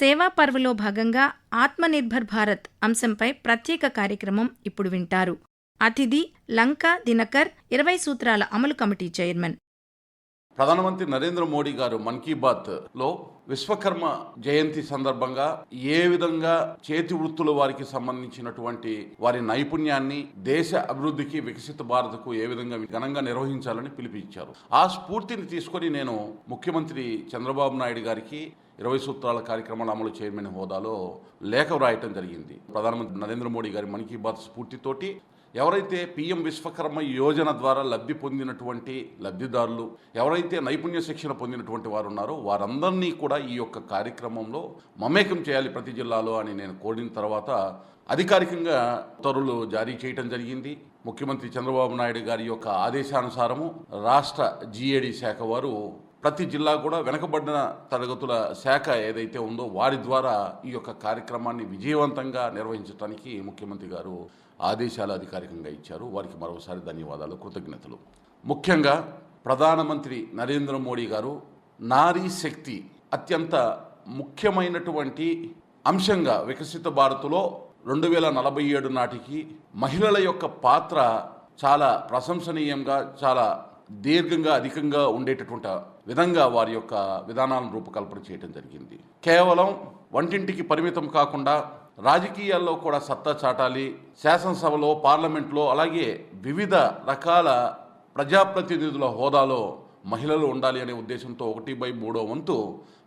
సేవా పర్వలో భాగంగా ఆత్మనిర్భర్ భారత్ అంశంపై ప్రత్యేక కార్యక్రమం ఇప్పుడు వింటారు. అతిథి లంకా దినకర్ ఇరవై సూత్రాల అమలు కమిటీ చైర్మన్. ప్రధానమంత్రి నరేంద్ర మోడీ గారు మన్ కీ బాత్లో విశ్వకర్మ జయంతి సందర్భంగా ఏ విధంగా చేతి వృత్తుల వారికి సంబంధించినటువంటి వారి నైపుణ్యాన్ని దేశ అభివృద్ధికి వికసిత భారత్కు ఏ విధంగా ఘనంగా నిర్వహించాలని పిలిపించారు ఆ స్ఫూర్తిని తీసుకొని నేను ముఖ్యమంత్రి చంద్రబాబు నాయుడు గారికి ఇరవై సూత్రాల కార్యక్రమాల అమలు చైర్మన్ హోదాలో లేఖ వ్రాయటం జరిగింది. ప్రధానమంత్రి నరేంద్ర మోడీ గారి మన్ కీ బాత్ స్ఫూర్తితోటి ఎవరైతే పిఎం విశ్వకర్మ యోజన ద్వారా లబ్ధి పొందినటువంటి లబ్ధిదారులు ఎవరైతే నైపుణ్య శిక్షణ పొందినటువంటి వారు ఉన్నారో వారందరినీ కూడా ఈ యొక్క కార్యక్రమంలో మమేకం చేయాలి ప్రతి జిల్లాలో అని నేను కోరిన తర్వాత అధికారికంగా ఉత్తర్వులు జారీ చేయటం జరిగింది. ముఖ్యమంత్రి చంద్రబాబు నాయుడు గారి యొక్క ఆదేశానుసారము రాష్ట్ర జీఏడి శాఖ వారు ప్రతి జిల్లా కూడా వెనకబడిన తరగతుల శాఖ ఏదైతే ఉందో వారి ద్వారా ఈ యొక్క కార్యక్రమాన్ని విజయవంతంగా నిర్వహించడానికి ముఖ్యమంత్రి గారు ఆదేశాలు అధికారికంగా ఇచ్చారు. వారికి మరోసారి ధన్యవాదాలు కృతజ్ఞతలు. ముఖ్యంగా ప్రధానమంత్రి నరేంద్ర మోడీ గారు నారీ శక్తి అత్యంత ముఖ్యమైనటువంటి అంశంగా వికసిత భారత్లో రెండు వేల నలభై ఏడు నాటికి మహిళల యొక్క పాత్ర చాలా ప్రశంసనీయంగా చాలా దీర్ఘంగా అధికంగా ఉండేటటువంటి విధంగా వారి యొక్క విధానాలను రూపకల్పన చేయడం జరిగింది. కేవలం వంటింటికి పరిమితం కాకుండా రాజకీయాల్లో కూడా సత్తా చాటాలి శాసనసభలో పార్లమెంట్లో అలాగే వివిధ రకాల ప్రజాప్రతినిధుల హోదాలో మహిళలు ఉండాలి అనే ఉద్దేశంతో ఒకటి బై మూడో వంతు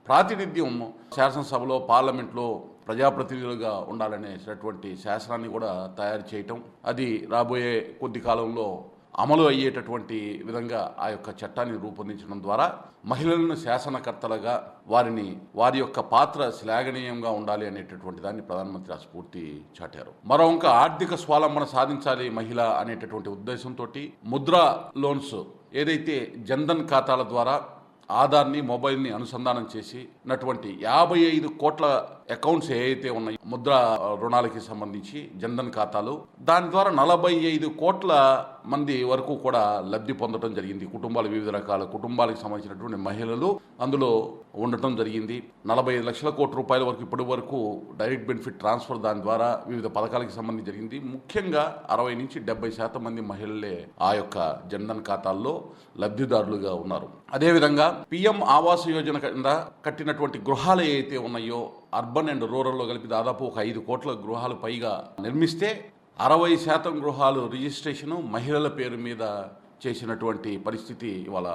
ప్రాతినిధ్యం శాసనసభలో పార్లమెంట్లో ప్రజాప్రతినిధులుగా ఉండాలనేటటువంటి శాసనాన్ని కూడా తయారు చేయటం అది రాబోయే కొద్ది కాలంలో అమలు అయ్యేటటువంటి విధంగా ఆ యొక్క చట్టాన్ని రూపొందించడం ద్వారా మహిళలను శాసనకర్తలుగా వారిని వారి యొక్క పాత్ర శ్లాఘనీయంగా ఉండాలి అనేటటువంటి దాన్ని ప్రధానమంత్రి ఆ స్ఫూర్తి చాటారు. మరో ఇంకా ఆర్థిక స్వాలంబన సాధించాలి మహిళ అనేటటువంటి ఉద్దేశంతో ముద్రా లోన్స్ ఏదైతే జన్ధన్ ఖాతాల ద్వారా ఆధార్ని మొబైల్ని అనుసంధానం చేసి నటువంటి యాభై ఐదు కోట్ల అకౌంట్స్ ఏవైతే ఉన్నాయో ముద్ర రుణాలకి సంబంధించి జన్ధన్ ఖాతాలు దాని ద్వారా నలభై ఐదు కోట్ల మంది వరకు కూడా లబ్ధి పొందడం జరిగింది. కుటుంబాలు వివిధ రకాల కుటుంబాలకు సంబంధించినటువంటి మహిళలు అందులో ఉండటం జరిగింది. నలభై ఐదు లక్షల కోట్ల రూపాయల వరకు ఇప్పటి వరకు డైరెక్ట్ బెనిఫిట్ ట్రాన్స్ఫర్ దాని ద్వారా వివిధ పథకాలకు సంబంధించి జరిగింది. ముఖ్యంగా అరవై నుంచి డెబ్బై శాతం మంది మహిళలే ఆ యొక్క జన్ధన్ ఖాతాల్లో లబ్ధిదారులుగా ఉన్నారు. అదేవిధంగా పిఎం ఆవాస్ యోజన కింద కట్టినటువంటి గృహాలు ఏవైతే ఉన్నాయో అర్బన్ అండ్ రూరల్లో కలిపి దాదాపు ఒక ఐదు కోట్ల గృహాలు పైగా నిర్మిస్తే అరవై శాతం గృహాలు రిజిస్ట్రేషను మహిళల పేరు మీద చేసినటువంటి పరిస్థితి ఇవాళ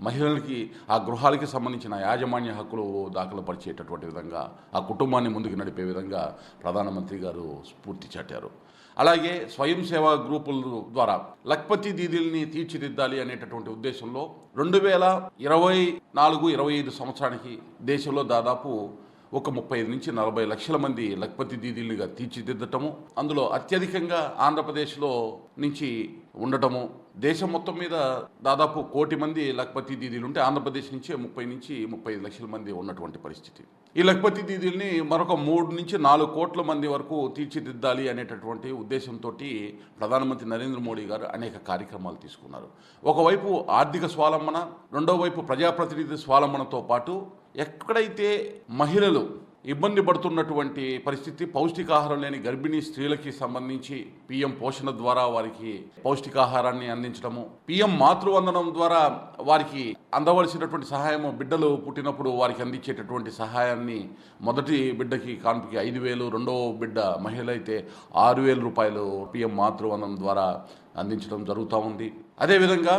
మహిళలకి ఆ గృహాలకి సంబంధించిన యాజమాన్య హక్కులు దాఖలు పరిచేటటువంటి విధంగా ఆ కుటుంబాన్ని ముందుకు నడిపే విధంగా ప్రధానమంత్రి గారు స్ఫూర్తి చాటారు. అలాగే స్వయం సేవా గ్రూపుల ద్వారా లక్పతి దీదీల్ని తీర్చిదిద్దాలి అనేటటువంటి ఉద్దేశంలో రెండు వేల ఇరవై నాలుగు ఇరవై ఐదు సంవత్సరానికి దేశంలో దాదాపు ఒక ముప్పై ఐదు నుంచి నలభై లక్షల మంది లక్పతి దీదీలుగా తీర్చిదిద్దటము అందులో అత్యధికంగా ఆంధ్రప్రదేశ్లో నుంచి ఉండటము దేశం మొత్తం మీద దాదాపు కోటి మంది లక్పతి దీదీలు ఉంటే ఆంధ్రప్రదేశ్ నుంచి ముప్పై నుంచి ముప్పై ఐదు లక్షల మంది ఉన్నటువంటి పరిస్థితి. ఈ లక్పతి దీదీల్ని మరొక మూడు నుంచి నాలుగు కోట్ల మంది వరకు తీర్చిదిద్దాలి అనేటటువంటి ఉద్దేశంతో ప్రధానమంత్రి నరేంద్ర మోడీ గారు అనేక కార్యక్రమాలు తీసుకున్నారు. ఒకవైపు ఆర్థిక స్వాలంబన రెండో వైపు ప్రజాప్రతినిధి స్వాలంబనతో పాటు ఎక్కడైతే మహిళలు ఇబ్బంది పడుతున్నటువంటి పరిస్థితి పౌష్టికాహారం లేని గర్భిణీ స్త్రీలకి సంబంధించి పిఎం పోషణ ద్వారా వారికి పౌష్టికాహారాన్ని అందించడము పిఎం మాతృవందనం ద్వారా వారికి అందవలసినటువంటి సహాయము బిడ్డలు పుట్టినప్పుడు వారికి అందించేటటువంటి సహాయాన్ని మొదటి బిడ్డకి కాన్పుకి ఐదు వేలు రెండవ బిడ్డ మహిళ అయితే ఆరు వేల రూపాయలు పిఎం మాతృవందనం ద్వారా అందించడం జరుగుతూ ఉంది. అదేవిధంగా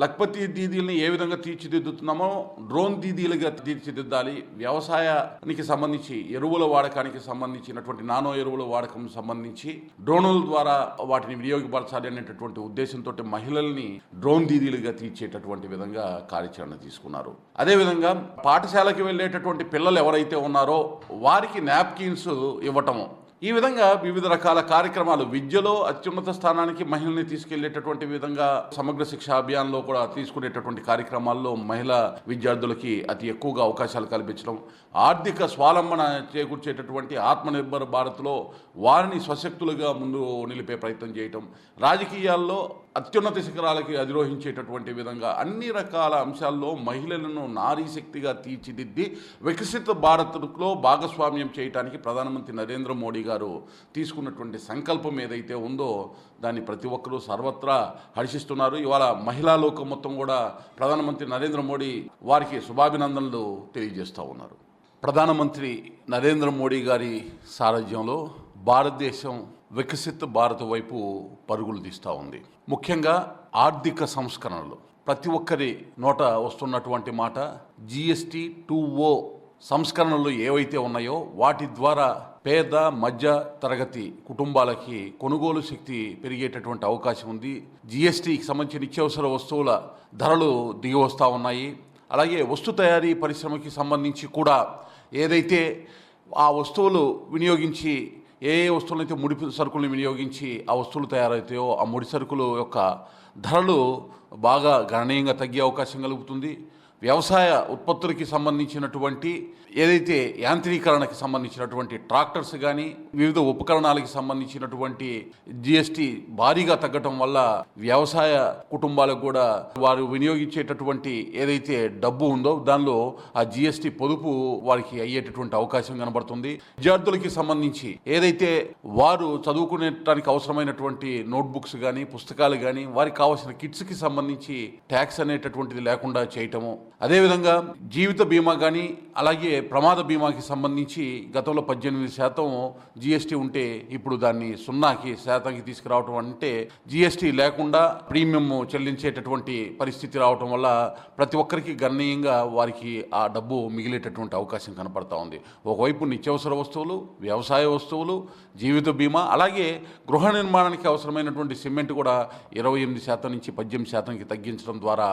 లక్పతి దీదీల్ని ఏ విధంగా తీర్చిదిద్దుతున్నామో డ్రోన్ దీదీలుగా తీర్చిదిద్దాలి. వ్యవసాయానికి సంబంధించి ఎరువుల వాడకానికి సంబంధించినటువంటి నానో ఎరువుల వాడకం సంబంధించి డ్రోనుల ద్వారా వాటిని వినియోగపరచాలి అనేటటువంటి ఉద్దేశంతో మహిళల్ని డ్రోన్ దీదీలుగా తీర్చేటటువంటి విధంగా కార్యాచరణ తీసుకున్నారు. అదేవిధంగా పాఠశాలకు వెళ్ళేటటువంటి పిల్లలు ఎవరైతే ఉన్నారో వారికి నాప్కిన్స్ ఇవ్వటము. ఈ విధంగా వివిధ రకాల కార్యక్రమాలు విద్యలో అత్యున్నత స్థానానికి మహిళల్ని తీసుకెళ్ళేటటువంటి విధంగా సమగ్ర శిక్ష అభియాన్లో కూడా తీసుకునేటటువంటి కార్యక్రమాల్లో మహిళా విద్యార్థులకి అతి ఎక్కువగా అవకాశాలు కల్పించడం ఆర్థిక స్వాలంబన చేకూర్చేటటువంటి ఆత్మనిర్భర్ భారత్లో వారిని స్వశక్తులుగా ముందు నిలిపే ప్రయత్నం చేయటం రాజకీయాల్లో అత్యున్నత శిఖరాలకి అధిరోహించేటటువంటి విధంగా అన్ని రకాల అంశాల్లో మహిళలను నారీశక్తిగా తీర్చిదిద్ది వికసిత భారత్లో భాగస్వామ్యం చేయడానికి ప్రధానమంత్రి నరేంద్ర మోడీ గారు తీసుకున్నటువంటి సంకల్పం ఏదైతే ఉందో దాన్ని ప్రతి ఒక్కరూ సర్వత్రా హర్షిస్తున్నారు. ఇవాళ మహిళా లోకం మొత్తం కూడా ప్రధానమంత్రి నరేంద్ర మోడీ వారికి శుభాభినందనలు తెలియజేస్తూ ఉన్నారు. ప్రధానమంత్రి నరేంద్ర మోడీ గారి సారథ్యంలో భారతదేశం వికసిత్ భారత్ వైపు పరుగులు తీస్తూ ఉంది. ముఖ్యంగా ఆర్థిక సంస్కరణలు. ప్రతి ఒక్కరి నోట వస్తున్నటువంటి మాట జిఎస్టి టూ ఓ సంస్కరణలు ఏవైతే ఉన్నాయో వాటి ద్వారా పేద మధ్య తరగతి కుటుంబాలకి కొనుగోలు శక్తి పెరిగేటటువంటి అవకాశం ఉంది. జిఎస్టీకి సంబంధించిన నిత్యావసర వస్తువుల ధరలు దిగి వస్తూ ఉన్నాయి. అలాగే వస్తు తయారీ పరిశ్రమకి సంబంధించి కూడా ఏదైతే ఆ వస్తువులు వినియోగించి ఏ ఏ వస్తువులైతే ముడి సరుకులను వినియోగించి ఆ వస్తువులు తయారవుతాయో ఆ ముడి సరుకుల యొక్క ధరలు బాగా గణనీయంగా తగ్గే అవకాశం కలుగుతుంది. వ్యవసాయ ఉత్పత్తులకి సంబంధించినటువంటి ఏదైతే యాంత్రీకరణకి సంబంధించినటువంటి ట్రాక్టర్స్ కానీ వివిధ ఉపకరణాలకి సంబంధించినటువంటి జిఎస్టి భారీగా తగ్గటం వల్ల వ్యవసాయ కుటుంబాలకు కూడా వారు వినియోగించేటటువంటి ఏదైతే డబ్బు ఉందో దానిలో ఆ జిఎస్టి పొదుపు వారికి అయ్యేటటువంటి అవకాశం కనబడుతుంది. విద్యార్థులకి సంబంధించి ఏదైతే వారు చదువుకునేటానికి అవసరమైనటువంటి నోట్బుక్స్ కానీ పుస్తకాలు కానీ వారికి కావాల్సిన కిట్స్కి సంబంధించి ట్యాక్స్ అనేటటువంటిది లేకుండా చేయటము అదేవిధంగా జీవిత బీమా కానీ అలాగే ప్రమాద బీమాకి సంబంధించి గతంలో పద్దెనిమిది శాతం జీఎస్టీ ఉంటే ఇప్పుడు దాన్ని సున్నాకి శాతానికి తీసుకురావటం అంటే జీఎస్టీ లేకుండా ప్రీమియం చెల్లించేటటువంటి పరిస్థితి రావటం వల్ల ప్రతి ఒక్కరికి గణనీయంగా వారికి ఆ డబ్బు మిగిలేటటువంటి అవకాశం కనపడతా ఉంది. ఒకవైపు నిత్యావసర వస్తువులు వ్యవసాయ వస్తువులు జీవిత బీమా అలాగే గృహ నిర్మాణానికి అవసరమైనటువంటి సిమెంట్ కూడా ఇరవై ఎనిమిది శాతం నుంచి పద్దెనిమిది శాతానికి తగ్గించడం ద్వారా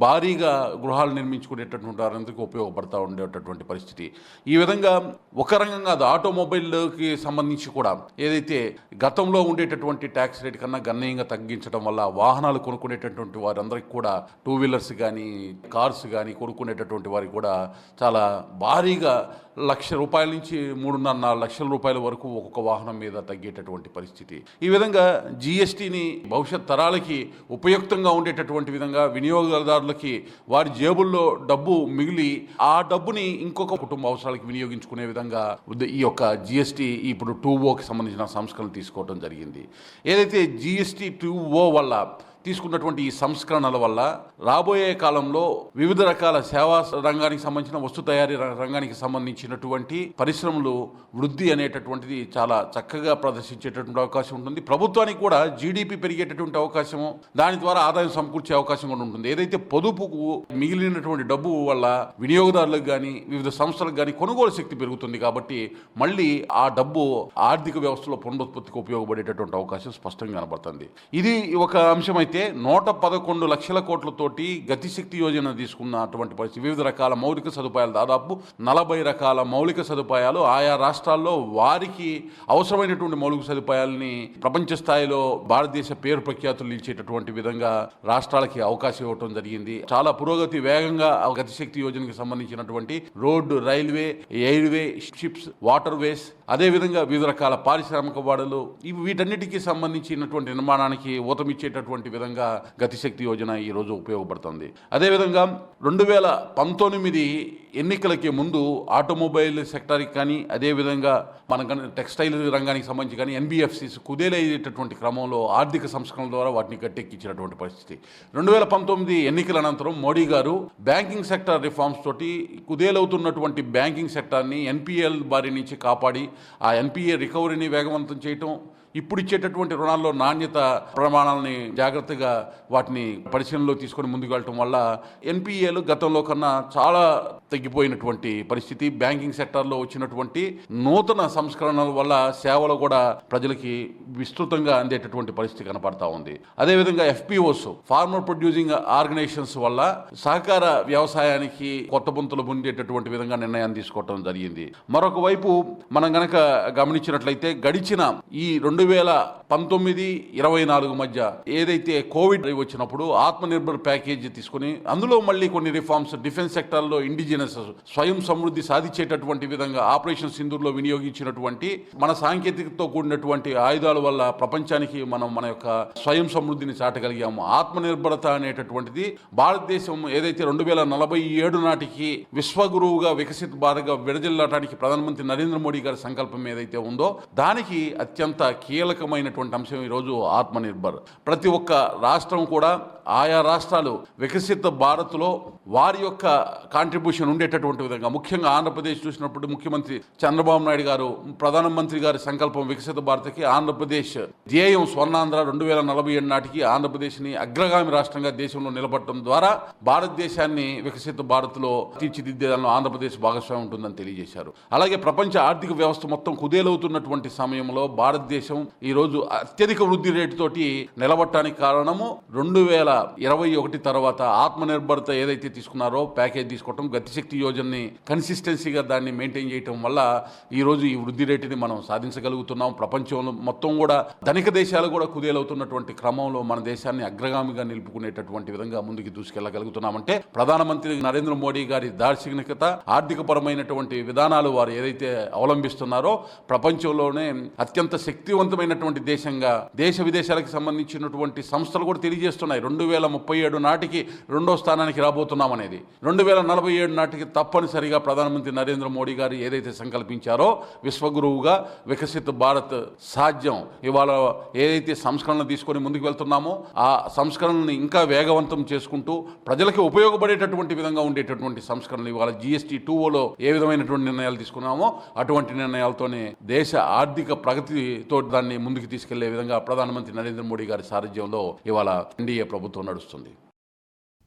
భారీగా గృహ గృహాలు నిర్మించుకునేటటువంటి వారందరికీ ఉపయోగపడతా ఉండేటటువంటి పరిస్థితి. ఈ విధంగా ఒక రంగంగా అది ఆటోమొబైల్కి సంబంధించి కూడా ఏదైతే గతంలో ఉండేటటువంటి ట్యాక్స్ రేట్ కన్నా గణనీయంగా తగ్గించడం వల్ల వాహనాలు కొనుక్కునేటటువంటి వారందరికీ కూడా టూ వీలర్స్ కానీ కార్స్ కానీ కొనుక్కునేటటువంటి వారికి కూడా చాలా భారీగా లక్ష రూపాయల నుంచి మూడున్నర నాలుగు లక్షల రూపాయల వరకు ఒక్కొక్క వాహనం మీద తగ్గేటటువంటి పరిస్థితి. ఈ విధంగా జిఎస్టీని భవిష్యత్ తరాలకి ఉపయుక్తంగా ఉండేటటువంటి విధంగా వినియోగదారులకి వారి జేబుల్లో డబ్బు మిగిలి ఆ డబ్బుని ఇంకొక కుటుంబ అవసరాలకి వినియోగించుకునే విధంగా ఈ యొక్క జిఎస్టీ ఇప్పుడు టూ ఓకి సంబంధించిన సంస్కరణలు తీసుకోవడం జరిగింది. ఏదైతే జిఎస్టీ టూ ఓ వల్ల తీసుకున్నటువంటి ఈ సంస్కరణల వల్ల రాబోయే కాలంలో వివిధ రకాల సేవా రంగానికి సంబంధించిన వస్తు తయారీ ర- రంగానికి సంబంధించినటువంటి పరిశ్రమలు వృద్ధి అనేటటువంటిది చాలా చక్కగా ప్రదర్శించేటటువంటి అవకాశం ఉంటుంది. ప్రభుత్వానికి కూడా జీడిపి పెరిగేటటువంటి అవకాశము దాని ద్వారా ఆదాయం సమకూర్చే అవకాశం కూడా ఉంటుంది. ఏదైతే పొదుపుకు మిగిలినటువంటి డబ్బు వల్ల వినియోగదారులకు కానీ వివిధ సంస్థలకు కానీ కొనుగోలు శక్తి పెరుగుతుంది కాబట్టి మళ్ళీ ఆ డబ్బు ఆర్థిక వ్యవస్థలో పునరుత్పత్తికి ఉపయోగపడేటటువంటి అవకాశం స్పష్టంగా కనబడుతుంది. ఇది ఒక అంశం అయితే అయితే నూట పదకొండు లక్షల కోట్లతోటి గతిశక్తి యోజన తీసుకున్నటువంటి పరిస్థితి. వివిధ రకాల మౌలిక సదుపాయాలు దాదాపు నలభై రకాల మౌలిక సదుపాయాలు ఆయా రాష్ట్రాల్లో వారికి అవసరమైనటువంటి మౌలిక సదుపాయాలని ప్రపంచ స్థాయిలో భారతదేశ పేరు ప్రఖ్యాతులు నిలిచేటటువంటి విధంగా రాష్ట్రాలకి అవకాశం ఇవ్వటం జరిగింది. చాలా పురోగతి వేగంగా ఆ గతిశక్తి యోజనకి సంబంధించినటువంటి road railway airway ships water ways అదేవిధంగా వివిధ రకాల పారిశ్రామిక వాడలు ఇవి వీటన్నిటికీ సంబంధించినటువంటి నిర్మాణానికి ఊతమిచ్చేటటువంటి విధంగా గతిశక్తి యోజన ఈ రోజు ఉపయోగపడుతుంది. అదేవిధంగా రెండు వేల పంతొమ్మిది ఎన్నికలకి ముందు ఆటోమొబైల్ సెక్టార్కి కానీ అదేవిధంగా మన టెక్స్టైల్ రంగానికి సంబంధించి కానీ ఎన్బిఎఫ్సిస్ కుదేలయ్యేటటువంటి క్రమంలో ఆర్థిక సంస్కరణల ద్వారా వాటిని గట్టెక్కించినటువంటి పరిస్థితి. రెండు వేల పంతొమ్మిది ఎన్నికల అనంతరం మోడీ గారు బ్యాంకింగ్ సెక్టార్ రిఫార్మ్స్ తోటి కుదేలవుతున్నటువంటి బ్యాంకింగ్ సెక్టార్ని ఎన్పిఎల్ బారి నుంచి కాపాడి ఆ ఎన్పిఏ రికవరీని వేగవంతం చేయటం ఇప్పుడు ఇచ్చేటటువంటి రుణాల్లో నాణ్యత ప్రమాణాలని జాగ్రత్తగా వాటిని పరిశీలనలో తీసుకొని ముందుకు వెళ్ళటం వల్ల ఎన్పిఏలు గతంలో కన్నా చాలా తగ్గిపోయినటువంటి పరిస్థితి. బ్యాంకింగ్ సెక్టార్లో వచ్చినటువంటి నూతన సంస్కరణల వల్ల సేవలు కూడా ప్రజలకి విస్తృతంగా అందేటటువంటి పరిస్థితి కనపడతా ఉంది. అదేవిధంగా ఎఫ్పిఓస్ ఫార్మర్ ప్రొడ్యూసింగ్ ఆర్గనైజేషన్స్ వల్ల సహకార వ్యవసాయానికి కొత్త బొంతులు పొందేటటువంటి విధంగా నిర్ణయాన్ని తీసుకోవడం జరిగింది. మరొక వైపు మనం గనక గమనించినట్లయితే గడిచిన ఈ రెండు వేల పంతొమ్మిది ఇరవై నాలుగు మధ్య ఏదైతే కోవిడ్ వచ్చినప్పుడు ఆత్మ నిర్భర్ ప్యాకేజీ తీసుకుని అందులో మళ్ళీ కొన్ని రిఫార్మ్స్ డిఫెన్స్ సెక్టార్లో ఇండిజినస్ స్వయం సమృద్ధి సాధించేటటువంటి విధంగా ఆపరేషన్ సింధూర్లో వినియోగించినటువంటి మన సాంకేతికతతో కూడినటువంటి ఆయుధాల వల్ల ప్రపంచానికి మనం మన యొక్క స్వయం సమృద్ధిని చాటగలిగాము. ఆత్మనిర్భరత అనేటటువంటిది భారతదేశం ఏదైతే రెండు వేల నలభై ఏడు నాటికి విశ్వగురువుగా వికసిత భారత్గా విడజిల్లటానికి ప్రధానమంత్రి నరేంద్ర మోడీ గారి సంకల్పం ఏదైతే ఉందో దానికి అత్యంత కీలకమైనటువంటి అంశం ఈరోజు ఆత్మనిర్భర్. ప్రతి ఒక్క రాష్ట్రం కూడా ఆయా రాష్ట్రాలు వికసిత భారత్లో వారి యొక్క కాంట్రిబ్యూషన్ ఉండేటటువంటి విధంగా ముఖ్యంగా ఆంధ్రప్రదేశ్ చూసినప్పుడు ముఖ్యమంత్రి చంద్రబాబు నాయుడు గారు ప్రధానమంత్రి గారి సంకల్పం వికసిత భారత్కి ఆంధ్రప్రదేశ్ ధ్యేయం స్వర్ణాంధ్ర రెండు వేల నలభై ఏడు నాటికి ఆంధ్రప్రదేశ్ని అగ్రగామి రాష్ట్రంగా దేశంలో నిలబడటం ద్వారా భారతదేశాన్ని వికసిత భారత్లో తీర్చిదిద్దేదానిలో ఆంధ్రప్రదేశ్ భాగస్వామ్యం ఉంటుందని తెలియజేశారు. అలాగే ప్రపంచ ఆర్థిక వ్యవస్థ మొత్తం కుదేలవుతున్నటువంటి సమయంలో భారతదేశం ఈరోజు అత్యధిక వృద్ధి రేటుతోటి నిలబట్టడానికి కారణము రెండు వేల ఇరవై ఒకటి తర్వాత ఆత్మనిర్భరత ఏదైతే తీసుకున్నారో ప్యాకేజ్ తీసుకోవటం గతిశక్తి యోజనని కన్సిస్టెన్సీగా దాన్ని మెయింటైన్ చేయటం వల్ల ఈరోజు ఈ వృద్ధి రేటుని మనం సాధించగలుగుతున్నాం. ప్రపంచంలో మొత్తం కూడా ధనిక దేశాలు కూడా కుదేలవుతున్నటువంటి క్రమంలో మన దేశాన్ని అగ్రగామిగా నిలుపుకునేటటువంటి విధంగా ముందుకు దూసుకెళ్ళగలుగుతున్నామంటే ప్రధానమంత్రి నరేంద్ర మోడీ గారి దార్శనికత ఆర్థిక పరమైనటువంటి విధానాలు వారు ఏదైతే అవలంబిస్తున్నారో ప్రపంచంలోనే అత్యంత శక్తివంతమైనటువంటి దేశంగా దేశ విదేశాలకు సంబంధించినటువంటి సంస్థలు కూడా తెలియజేస్తున్నాయి. రెండు వేల ముప్పై ఏడు నాటికి రెండో స్థానానికి రాబోతున్నామనేది రెండు వేల నలభై ఏడు నాటికి తప్పనిసరిగా ప్రధానమంత్రి నరేంద్ర మోడీ గారు ఏదైతే సంకల్పించారో విశ్వగురువుగా వికసిత భారత్ సాధ్యం. ఇవాళ ఏదైతే సంస్కరణలు తీసుకొని ముందుకు వెళ్తున్నామో ఆ సంస్కరణని ఇంకా వేగవంతం చేసుకుంటూ ప్రజలకి ఉపయోగపడేటటువంటి విధంగా ఉండేటటువంటి సంస్కరణలు ఇవాళ జిఎస్టీ టూఓలో ఏ విధమైనటువంటి నిర్ణయాలు తీసుకున్నామో అటువంటి నిర్ణయాలతోనే దేశ ఆర్థిక ప్రగతితో దాన్ని ముందుకు తీసుకెళ్ళే విధంగా ప్రధానమంత్రి నరేంద్ర మోడీ గారి సారథ్యంలో ఇవాళ ఎన్డీఏ ప్రభుత్వం నడుస్తుంది.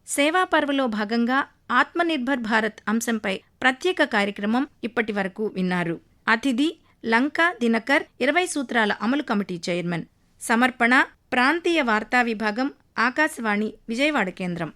సేవా పర్వలో భాగంగా ఆత్మనిర్భర్ భారత్ అంశంపై ప్రత్యేక కార్యక్రమం ఇప్పటి వరకు విన్నారు. అతిథి లంకా దినకర్ ఇరవై సూత్రాల అమలు కమిటీ చైర్మన్. సమర్పణ ప్రాంతీయ వార్తా విభాగం ఆకాశవాణి విజయవాడ కేంద్రం.